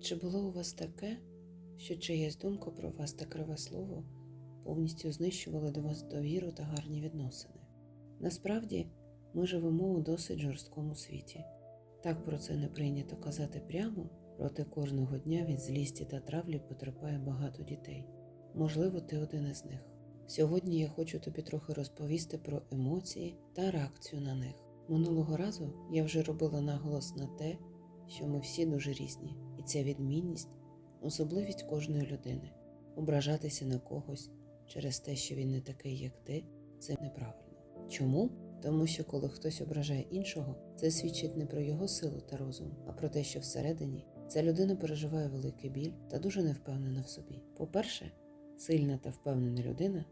Чи було у вас таке, що чиясь думка про вас та криве слово повністю знищували до вас довіру та гарні відносини? Насправді, ми живемо у досить жорсткому світі. Так про це не прийнято казати прямо, проте кожного дня від злісті та травлі потерпає багато дітей. Можливо, ти один із них. Сьогодні я хочу тобі трохи розповісти про емоції та реакцію на них. Минулого разу я вже робила наголос на те, що ми всі дуже різні, і ця відмінність особливість кожної людини. Ображатися на когось через те, що він не такий, як ти, це неправильно. Чому? Тому що коли хтось ображає іншого, це свідчить не про його силу та розум, а про те, що всередині ця людина переживає великий біль та дуже не впевнена в собі. По-перше, сильна та впевнена людина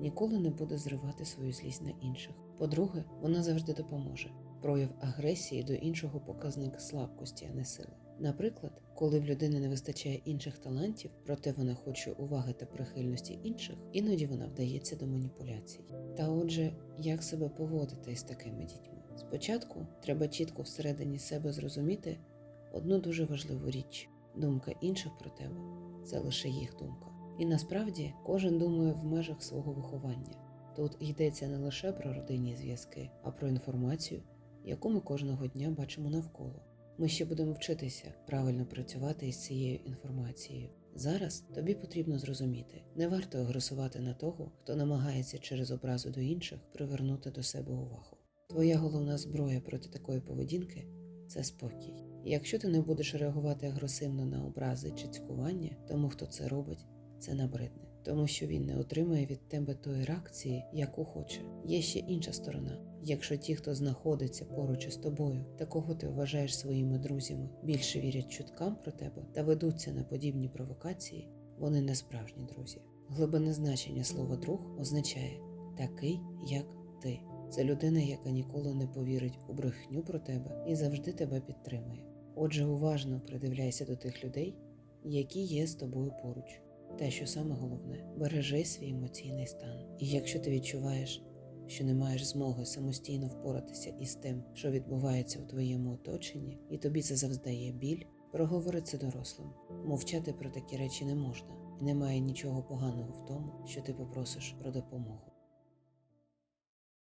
ніколи не буде зривати свою злість на інших. По-друге, вона завжди допоможе. Прояв агресії до іншого показник слабкості, а не сили. Наприклад, коли в людини не вистачає інших талантів, проте вона хоче уваги та прихильності інших, іноді вона вдається до маніпуляцій. Та отже, як себе поводити із такими дітьми? Спочатку треба чітко всередині себе зрозуміти одну дуже важливу річ: думка інших про тебе це лише їх думка. І насправді кожен думає в межах свого виховання. Тут йдеться не лише про родинні зв'язки, а про інформацію, яку ми кожного дня бачимо навколо. Ми ще будемо вчитися правильно працювати із цією інформацією. Зараз тобі потрібно зрозуміти, не варто агресувати на того, хто намагається через образу до інших привернути до себе увагу. Твоя головна зброя проти такої поведінки це спокій. Якщо ти не будеш реагувати агресивно на образи чи цькування, тому хто це робить, це набридне, тому що він не отримає від тебе тої реакції, яку хоче. Є ще інша сторона. Якщо ті, хто знаходиться поруч із тобою, та кого ти вважаєш своїми друзями, більше вірять чуткам про тебе та ведуться на подібні провокації, вони не справжні друзі. Глибинне значення слова друг означає такий, як ти. Це людина, яка ніколи не повірить у брехню про тебе і завжди тебе підтримує. Отже, уважно придивляйся до тих людей, які є з тобою поруч. Те, що саме головне, бережи свій емоційний стан. І якщо ти відчуваєш, що не маєш змоги самостійно впоратися із тим, що відбувається у твоєму оточенні, і тобі це завдає біль, проговори це дорослим. Мовчати про такі речі не можна, і немає нічого поганого в тому, що ти попросиш про допомогу.